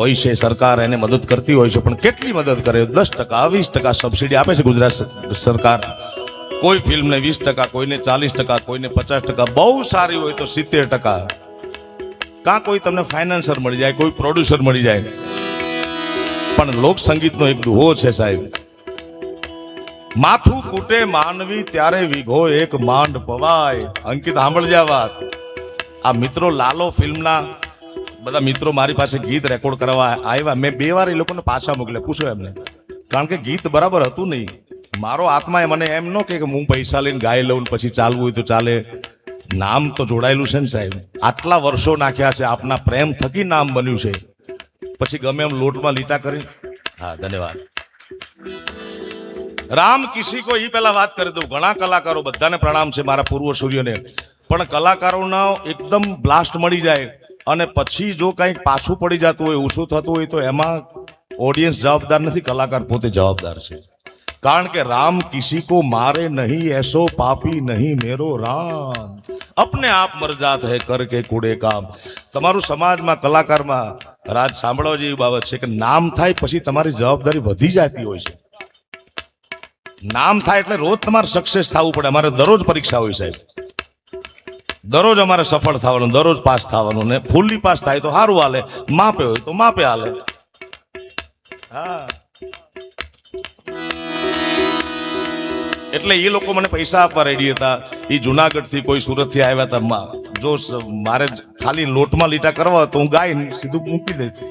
હોય છે, સરકાર એને મદદ કરતી હોય છે, પણ કેટલી મદદ કરે? દસ ટકા, વીસ ટકા સબસિડી આપે છે ગુજરાત સરકાર. કોઈ ફિલ્મને વીસ ટકા, કોઈને ચાલીસ ટકા, કોઈને પચાસ ટકા, બહુ સારી હોય તો સિત્તેર ટકા. કાં કોઈ તમને ફાઇનાન્સર મળી જાય, કોઈ પ્રોડ્યુસર મળી જાય? પણ લોક સંગીતનો એક દુહો છે સાહેબ. માથું કૂટે માનવી ત્યારે વિઘો એક માંડ પવાય. અંકિત, સાંભળજા વાત. આ મિત્રો લાલો ફિલ્મના બધા મિત્રો મારી પાસે ગીત રેકોર્ડ કરવા આવ્યા. મેં બે વાર એ લોકોને પાછા મોકલ્યા. પૂછો એમને. કારણ કે ગીત બરાબર હતું નહીં. મારો આત્માએ મને એમ ન કે હું પૈસા લઈને ગાઈ લઉં પછી ચાલવું હોય તો ચાલે. નામ તો જોડાયેલું છે ને સાહેબ. આટલા વર્ષો નાખ્યા છે. આપના પ્રેમ થકી નામ બન્યું છે. પછી ગમે એમ લોટમાં લીટા કરી. હા, ધન્યવાદ. રામ કિસી કો પહેલા વાત કરી દઉં. ઘણા કલાકારો બધાને પ્રણામ છે મારા પૂર્વ સૂર્યને. પણ કલાકારોના એકદમ બ્લાસ્ટ મળી જાય. અને પછી જો કંઈક પાછું પડી જતું હોય, ઓછું થતું હોય, તો એમાં ઓડિયન્સ જવાબદાર નથી, કલાકાર પોતે જવાબદાર છે. કારણ કે રામ કિસી કો મારે નહીં, એસો પાપી નહીં, મેરો રામ. અપને આપ મરજાત હે કર કે કુડે કામ. તમારું સમાજમાં, કલાકારમાં, રાજ સાંભળવા જેવી બાબત છે કે નામ થાય પછી તમારી જવાબદારી વધી જતી હોય છે. નામ થાય એટલે રોજ તમારે સક્સેસ થવું પડે. અમારે દરરોજ પરીક્ષા હોય સાહેબ. દરરોજ અમારે સફળ થવાનું, દરરોજ પાસ થવાનું ને ફૂલ્લી પાસ થાય તો સારું હાલે. માપે હોય તો માપે હાલે. હા. એટલે એ લોકો મને પૈસા આપવા રેડી હતા. એ જુનાગઢથી કોઈ સુરતથી આવ્યા હતા જો મારે ખાલી લોટમાં લીટા કરવા તો હું ગાઈને સીધું મૂકી દેતી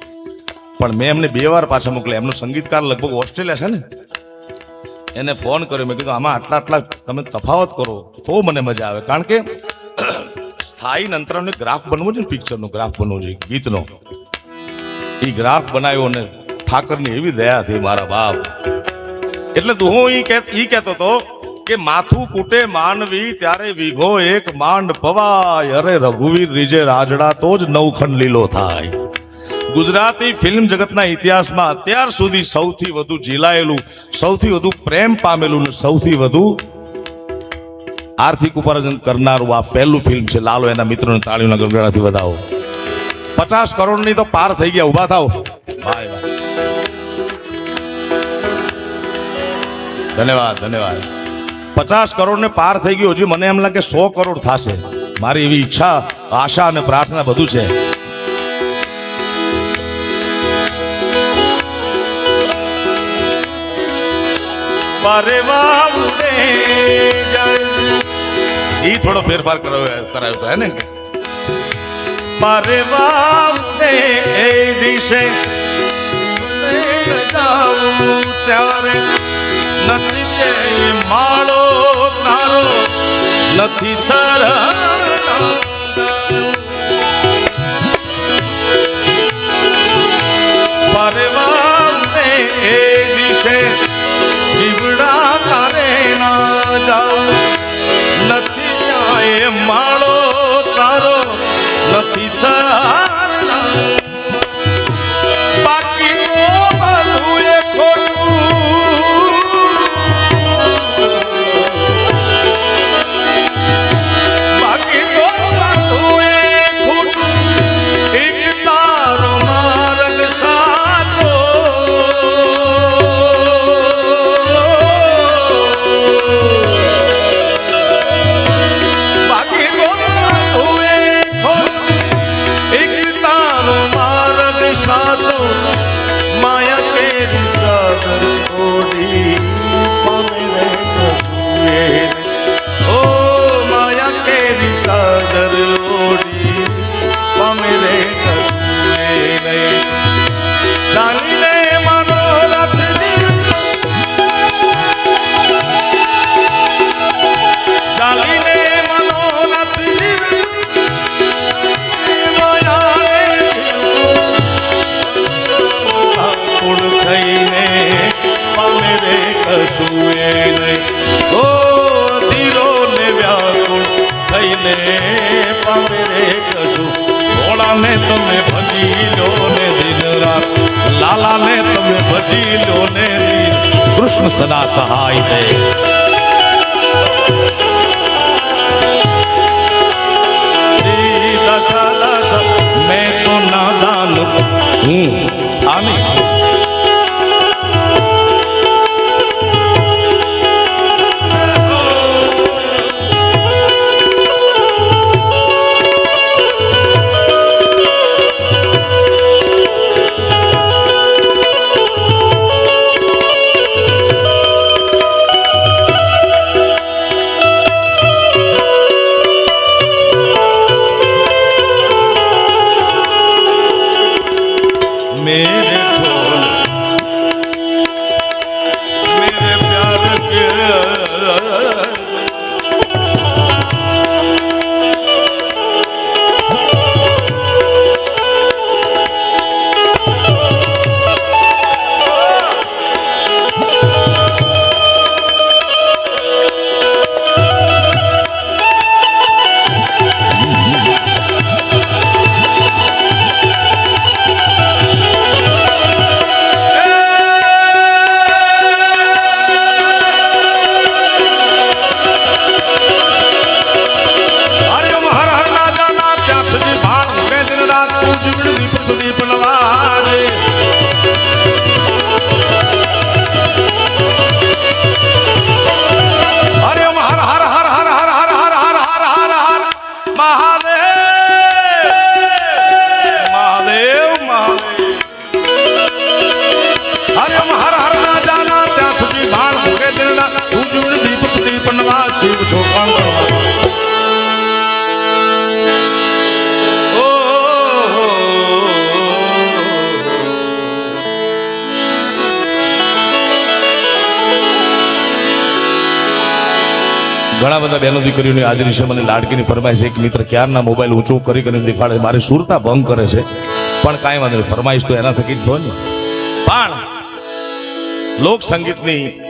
પણ મેં એમને બે વાર પાછા મોકલ્યા. એમનો સંગીતકાર લગભગ ઓસ્ટ્રેલિયા છે ને. એને ફોન કર્યો. મેં કીધું, આમાં આટલા આટલા તમે તફાવત કરો. તો મને મજા આવે. કારણ કે સ્થાયી અંતરાલનો ગ્રાફ બનવો છે ને પિક્ચરનો ગ્રાફ બનવો છે ગીતનો. એ ગ્રાફ બનાવ્યો ને ઠાકરની એવી દયા થઈ મારા બાપ. એટલે તો હું ઈ કહેતો તો કે માથું કૂટે માનવી ત્યારે વીઘો એક માંડ પવાય અરે રઘુવીર રીજે રાજડા તો જ નવખંડ લીલો થાય. ગુજરાતી ફિલ્મ જગતના ઇતિહાસમાં અત્યાર સુધી સૌથી વધુ ઝીલાયેલું, સૌથી વધુ પ્રેમ પામેલું ને સૌથી વધુ આર્થિક ઉપાર્જન કરનારું આ પહેલું ફિલ્મ છે. લાલો એના મિત્રોને તાળીઓના ગરગડાથી વધાવો. પચાસ કરોડની તો પાર થઈ ગયા. ઊભા થાવ ધન્યવાદ ધન્યવાદ. પચાસ કરોડને પાર થઈ ગયું. હજી મને એમ લાગે સો કરોડ થશે. મારી એવી ઈચ્છા, આશા અને પ્રાર્થના બધું છે. ઈ થોડો ફેરફાર કરાવ્યો કરાવ્યો તો, હે ને? પારે વાવને એ દિશે ત્યારે નથી માળો તારો નથી સર તમે ભજી લો ને કૃષ્ણ સદા સહાય દે. મેં તો નાદાન હું ઘણા બધા બહેનો દીકરીઓની હાજરી છે. મને લાડકીની ફરમાઈશ એક મિત્ર ક્યારના મોબાઈલ ઊંચો કરી કરીને દેખાડે? મારી સુરતા ભંગ કરે છે. પણ કાંઈ વાંધો નહીં, ફરમાઈશ તો એના થકી જ થયો ને. પણ લોક સંગીતની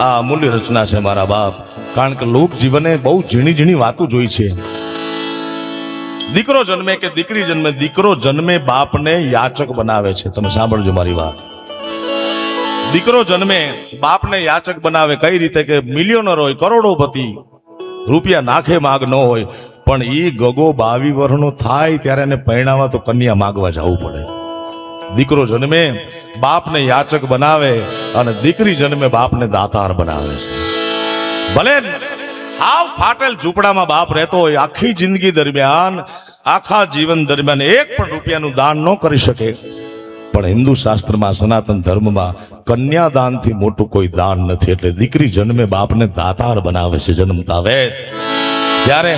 આ અમૂલ્ય રચના છે મારા બાપ. કારણ કે લોક જીવને બહુ ઝીણી ઝીણી વાતો જોઈ છે. દીકરો જન્મે કે દીકરી જન્મે, દીકરો જન્મે બાપને યાચક બનાવે છે. તમે સાંભળજો મારી વાત. દીકરો જન્મે, બાપને યાચક બનાવે, કઈ રીતે કે મિલિયોનર હોય, કરોડોપતિ, રૂપિયા નાખે માગ ન હોય, પણ એ ગગો બાવી વર્ષનો થાય ત્યારે એને પરણાવવા તો કન્યા માગવા જવું પડે. દીકરો જન્મે, બાપને યાચક બનાવે અને દીકરી જન્મે, બાપને દાતાર બનાવે છે. ભલે હાવ ફાટેલ ઝૂંપડામાં બાપ રહેતો હોય, આખી જિંદગી દરમિયાન, આખા જીવન દરમિયાન એક પણ રૂપિયાનું દાન ન કરી શકે. પણ હિન્દુ શાસ્ત્રમાં, સનાતન ધર્મમાં કન્યાદાનથી મોટું કોઈ દાન નથી. એટલે દીકરી જન્મે બાપને દાતાર બનાવે છે, જન્મતા વે ત્યારે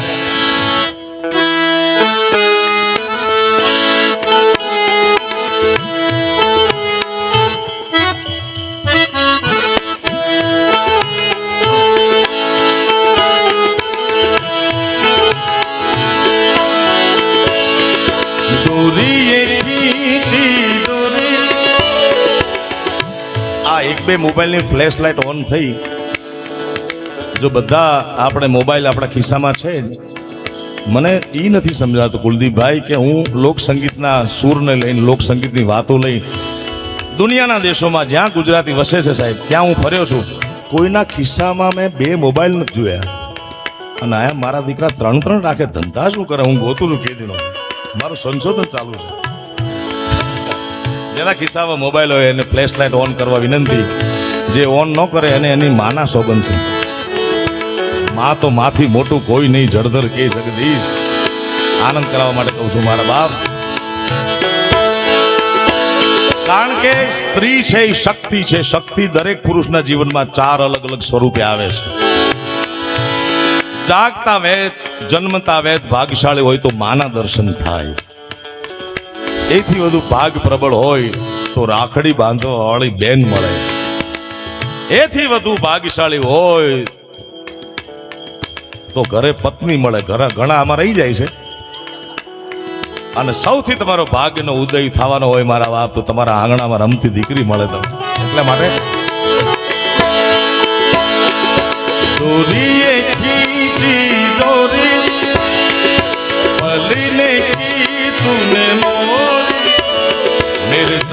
બે મોબાઈલની ફ્લેશ લાઇટ ઓન થઈ. જો બધા આપણે મોબાઈલ આપણા ખિસ્સામાં છે મને એ નથી સમજાતું કુલદીપભાઈ કે હું લોકસંગીતના સૂરને લઈને લોકસંગીતની વાતો લઈ દુનિયાના દેશોમાં જ્યાં ગુજરાતી વસે છે સાહેબ, ત્યાં હું ફર્યો છું. કોઈના ખિસ્સામાં મેં બે મોબાઈલ નથી જોયા. અને આયા મારા દીકરા ત્રણ ત્રણ રાખે ધંધા શું કરે? હું ગોતું છું કેદીનો. મારું સંશોધન ચાલુ છે. જેના ખિસ્સામાં મોબાઈલ હોય એને ફ્લેશ લાઇટ ઓન કરવા વિનંતી. જે ઓન ન કરે એને એની માના સોગન છે. માં તો માથી મોટું કોઈ નહીં, જળધર કે જગદીશ. આનંદ કરાવવા માટે કહું છું મારા બાપ. કારણ કે સ્ત્રી છે એ શક્તિ છે. શક્તિ દરેક પુરુષના જીવનમાં ચાર અલગ અલગ સ્વરૂપે આવે છે. જાગતા વેદ જન્મતા વેદ ભાગ્યશાળી હોય તો માના દર્શન થાય. એથી વધુ ભાગ પ્રબળ હોય તો રાખડી બાંધો બેન મળે. એથી વધુ ભાગશાળી હોય તો ઘરે પત્ની મળે. ઘરે ઘણા આમાં રહી જાય છે. અને સૌથી તમારો ભાગ્યનો ઉદય થવાનો હોય મારા બાપ, તો તમારા આંગણામાં રમતી દીકરી મળે તમને. એટલા માટે. દોરીએ દોરી પલીને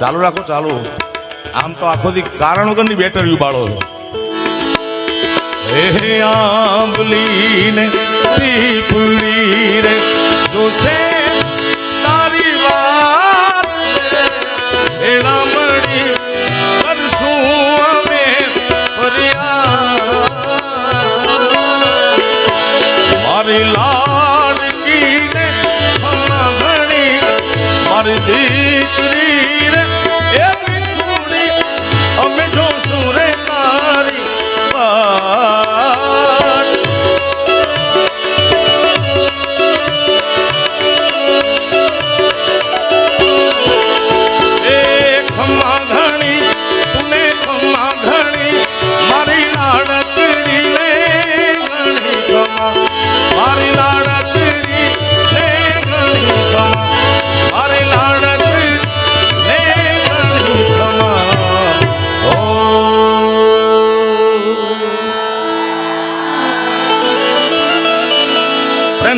ચાલુ રાખો, ચાલુ. આમ તો આખો દી કારણ વગરની બેટર બાળો હે આંબલી ને પીપળી રે, જોશે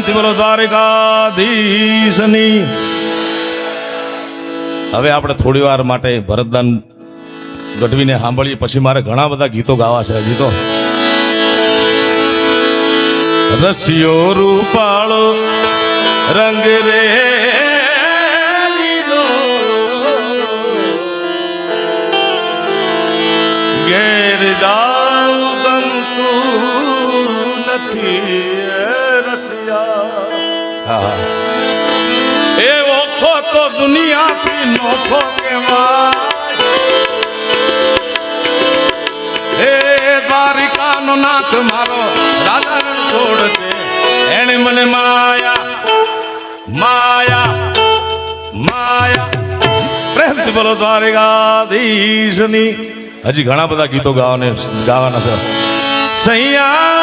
પ્રેમથી બોલો દ્વારકાધીશની. હવે આપણે થોડી વાર માટે ભરતદાન ગઢવીને સાંભળીએ, પછી મારે ઘણા બધા ગીતો ગાવા છે હજી તો. રસિયો રૂપાળો, રંગ રે ઘેર જાઉં નથી. ઓખો થી નોખો નોખો હે દ્વારિકા નો નાથ મારો રાધા રણછોડ છે. એને મને માયા માયા માયા. પ્રેમથી બોલો દ્વારિકાધીશની. હજી ઘણા બધા ગીતો ગાવાને ગાવાના છે. સૈયા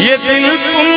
ये दिल तुम